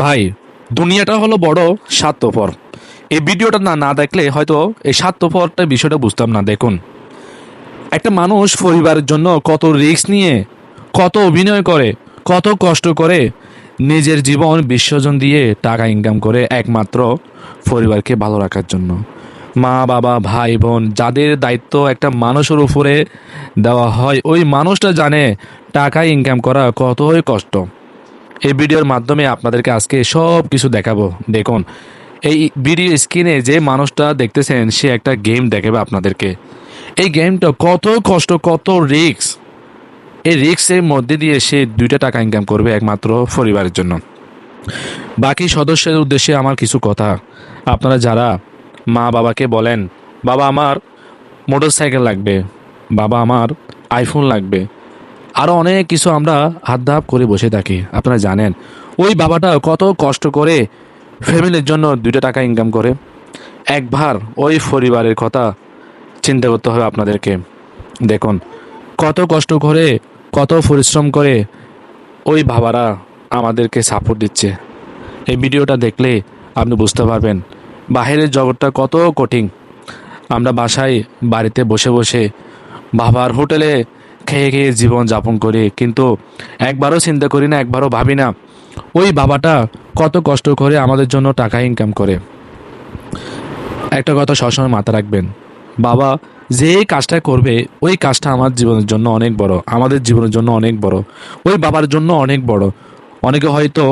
ভাই, দুনিয়াটা হলো বড় স্বার্থপর। এই ভিডিওটা না না দেখলে হয়তো এই স্বার্থপরটা বিষয়টা বুঝতাম না, দেখুন। একটা মানুষ পরিবারের জন্য কত রিস্ক নিয়ে, কত অভিনয় করে, কত কষ্ট করে নিজের জীবন বিসর্জন দিয়ে টাকা ইনকাম করে একমাত্র পরিবারকে ভালো রাখার জন্য। মা, বাবা, ভাই, বোন, যাদের দায়িত্ব একটা মানুষের উপরে দেওয়া হয়, ওই মানুষটা জানে টাকা ইনকাম করা কতই কষ্ট। এই ভিডিওর মাধ্যমে আপনাদেরকে আজকে সব কিছু দেখাবো। দেখুন, এই ভিডিও স্ক্রিনে যে মানুষটা দেখতেছেন, সে একটা গেম দেখাবে আপনাদেরকে। এই গেমটা কত কষ্ট, কত রিক্স এই রিক্সের মধ্যে দিয়ে সে দুইটা টাকা ইনকাম করবে একমাত্র পরিবারের জন্য। বাকি সদস্যের উদ্দেশ্যে আমার কিছু কথা। আপনারা যারা মা বাবাকে বলেন, বাবা, আমার মোটর সাইকেল লাগবে। বাবা, আমার আইফোন লাগবে। আরও অনেক কিছু আমরা হাত করে বসে থাকি, আপনারা জানেন। ওই বাবাটা কত কষ্ট করে ফ্যামিলির জন্য দুইটা টাকা ইনকাম করে। একবার ওই পরিবারের কথা চিন্তা করতে হবে আপনাদেরকে। দেখুন, কত কষ্ট করে, কত পরিশ্রম করে ওই বাবারা আমাদেরকে সাপোর্ট দিচ্ছে। এই ভিডিওটা দেখলে আপনি বুঝতে পারবেন, বাহিরের জগৎটা কত কঠিন। আমরা বাসায়, বাড়িতে বসে বসে বাবার হোটেলে খেয়ে খেয়ে জীবন যাপন করি। কিন্তু একবারও চিন্তা করি না, একবারও ভাবি না। ওই বাবাটা কত কষ্ট করে আমাদের জন্য টাকা ইনকাম করে। একটা কথা সবসময় মাথা রাখবেন, বাবা যে কাজটা করবে, ওই কাজটা আমার জীবনের জন্য অনেক বড়, আমাদের জীবনের জন্য অনেক বড়, ওই বাবার জন্য অনেক বড়। অনেকে হয়তো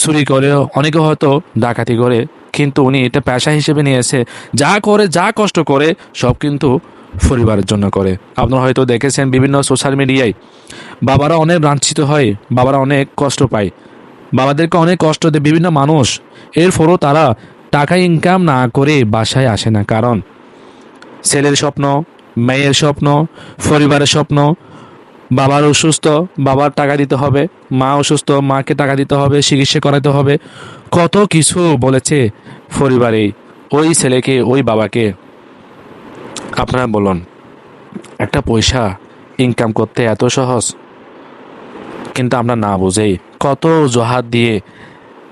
চুরি করে, অনেকে হয়তো ডাকাতি করে, কিন্তু উনি এটা পেশা হিসেবে নিয়েছে। যা করে, যা কষ্ট করে, সব কিন্তু পরিবারের জন্য করে। আপনারা হয়তো দেখেছেন বিভিন্ন সোশ্যাল মিডিয়ায় বাবারা অনেক লাঞ্ছিত হয়, বাবারা অনেক কষ্ট পায়। বাবাদেরকে অনেক কষ্ট দেয় বিভিন্ন মানুষ। এরপরও তারা টাকা ইনকাম না করে বাসায় আসে না। কারণ ছেলের স্বপ্ন, মেয়ের স্বপ্ন, পরিবারের স্বপ্ন, বাবার অসুস্থ, বাবার টাকা দিতে হবে, মা অসুস্থ, মাকে টাকা দিতে হবে, চিকিৎসা করাতে হবে। কত কিছু বলেছে পরিবারে ওই ছেলেকে, ওই বাবাকে। আপনারা বলুন, একটা পয়সা ইনকাম করতে এত সহজ? কিন্তু আমরা না বুঝেই কত জহাত দিয়ে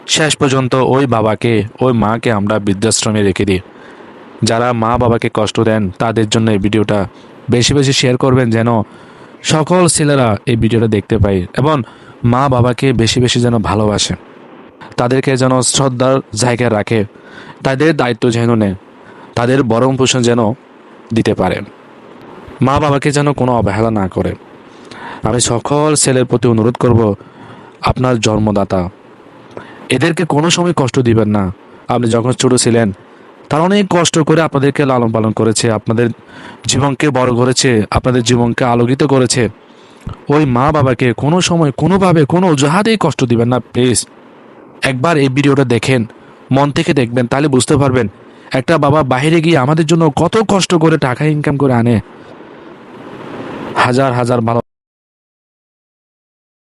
শেষ পর্যন্ত ওই বাবাকে, ওই মাকে আমরা বৃদ্ধাশ্রমে রেখে দিই। যারা মা বাবাকে কষ্ট দেন, তাদের জন্য এই ভিডিওটা বেশি বেশি শেয়ার করবেন যেন সকল ছেলেরা এই ভিডিওটা দেখতে পায় এবং মা বাবাকে বেশি বেশি যেন ভালোবাসে। তাদেরকে যেন শ্রদ্ধার জায়গায় রাখে। তাদের দায়িত্ব যেন নেয়। তাদের বরং পোষণ যেন দিতে পারে। মা বাবাকে যেন কোনো অবহেলা না করে। আমি সকল ছেলের প্রতি অনুরোধ করব, আপনার জন্মদাতা, এদেরকে কোনো সময় কষ্ট দিবেন না। আপনি যখন ছোট ছিলেন, তারা অনেক কষ্ট করে আপনাদেরকে লালন পালন করেছে, আপনাদের জীবনকে বড় করেছে, আপনাদের জীবনকে আলোকিত করেছে। ওই মা বাবাকে কোনো সময়, কোনোভাবে, কোনো অজুহাতেই কষ্ট দিবেন না, প্লিজ। একবার এই ভিডিওটা দেখেন, মন থেকে দেখবেন, তাহলে বুঝতে পারবেন একটা বাবা বাইরে গিয়ে আমাদের জন্য কত কষ্ট করে টাকা ইনকাম করে আনে। হাজার হাজার ভালো